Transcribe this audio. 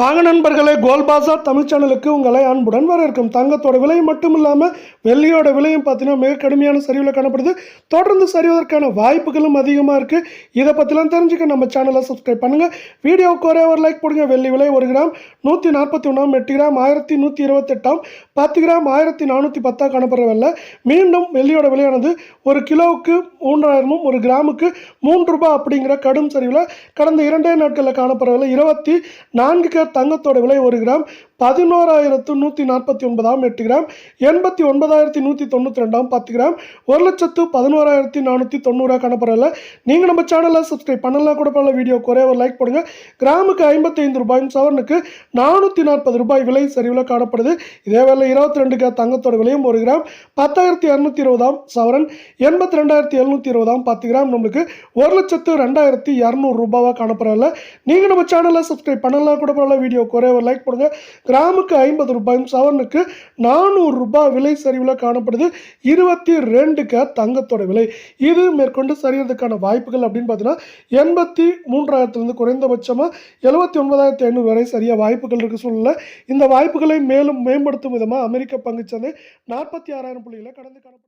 வாங்க நண்பர்களே கோல்பாசா தமிழ் சேனலுக்கு உங்களை அன்புடன் வரவேற்கும். தங்கத்தோட விலை மட்டும் இல்லாமல் வெள்ளியோட விலையும் பார்த்தீங்கன்னா மிக கடுமையான சரிவில் காணப்படுது. தொடர்ந்து சரிவதற்கான வாய்ப்புகளும் அதிகமாக இருக்குது இதை பற்றிலாம் தெரிஞ்சுக்க நம்ம சேனலை சப்ஸ்கிரைப் பண்ணுங்கள் வீடியோவுக்கு ஒரே ஒரு லைக் போடுங்க. வெள்ளி விலை ஒரு கிராம் நூற்றி நாற்பத்தி ஒன்றாம் எட்டு கிராம் ஆயிரத்தி நூற்றி இருபத்தெட்டாம் பத்து கிராம் ஆயிரத்தி நானூற்றி பத்தாக காணப்படுற வெள்ளை. மீண்டும் வெள்ளியோட விலையானது ஒரு கிலோவுக்கு மூன்றாயிரமும் ஒரு கிராமுக்கு மூன்று ரூபாய் அப்படிங்கிற கடும் சரிவில் கடந்த இரண்டே நாட்களில் காணப்படுற இருபத்தி நான்கு தங்கத்தோட விலை ஒரு கிராம் பதினோராயிரத்து நூற்றி நாற்பத்தி ஒன்பதாம் எட்டு கிராம் எண்பத்தி ஒன்பதாயிரத்தி நூற்றி தொண்ணூற்றி ரெண்டாம் பத்து கிராம் ஒரு லட்சத்து பதினோராயிரத்தி நானூற்றி தொண்ணூறாக காணப்படல நீங்கள் நம்ம சேனலை சப்ஸ்கிரைப் பண்ணலாம் கூட பண்ணல வீடியோ குறைய ஒரு லைக் போடுங்க. கிராமுக்கு ஐம்பத்தைந்து ரூபாயும் சவரனுக்கு நானூற்றி நாற்பது ரூபாய் விலை சரிவில் காணப்படுது. இதே வேலை இருபத்தி ரெண்டு கிராம் தங்கத்தோட விலையும் ஒரு கிராம் பத்தாயிரத்தி இரநூத்தி இருபதாம் சவரன் எண்பத்தி ரெண்டாயிரத்தி எழுநூற்றி இருபதாம் பத்து கிராம் நம்மளுக்கு ஒரு லட்சத்து ரெண்டாயிரத்தி இரநூறு ரூபாவாக காணப்படல நீங்கள் நம்ம சேனலை சப்ஸ்கிரைப் பண்ணலாம் கூட பண்ணல வீடியோ குறைய ஒரு லைக் போடுங்க. கிராமுக்கு ஐம்பது ரூபாயும் சவரனுக்கு நானூறு ரூபாய் விலை சரிவில் காணப்படுது. இருபத்தி ரெண்டு கேர் தங்கத்தோட விலை. இது மேற்கொண்டு சரியறதுக்கான வாய்ப்புகள் அப்படின்னு பார்த்தீங்கன்னா எண்பத்தி மூன்றாயிரத்துலேருந்து குறைந்தபட்சமாக எழுபத்தி ஒன்பதாயிரத்தி ஐநூறு வரை சரியாக வாய்ப்புகள் இருக்குது சூழ்நிலை. இந்த வாய்ப்புகளை மேலும் மேம்படுத்தும் விதமாக அமெரிக்க பங்குச்சந்தை நாற்பத்தி ஆறாயிரம் புள்ளிகளை கடந்து காணப்படுது.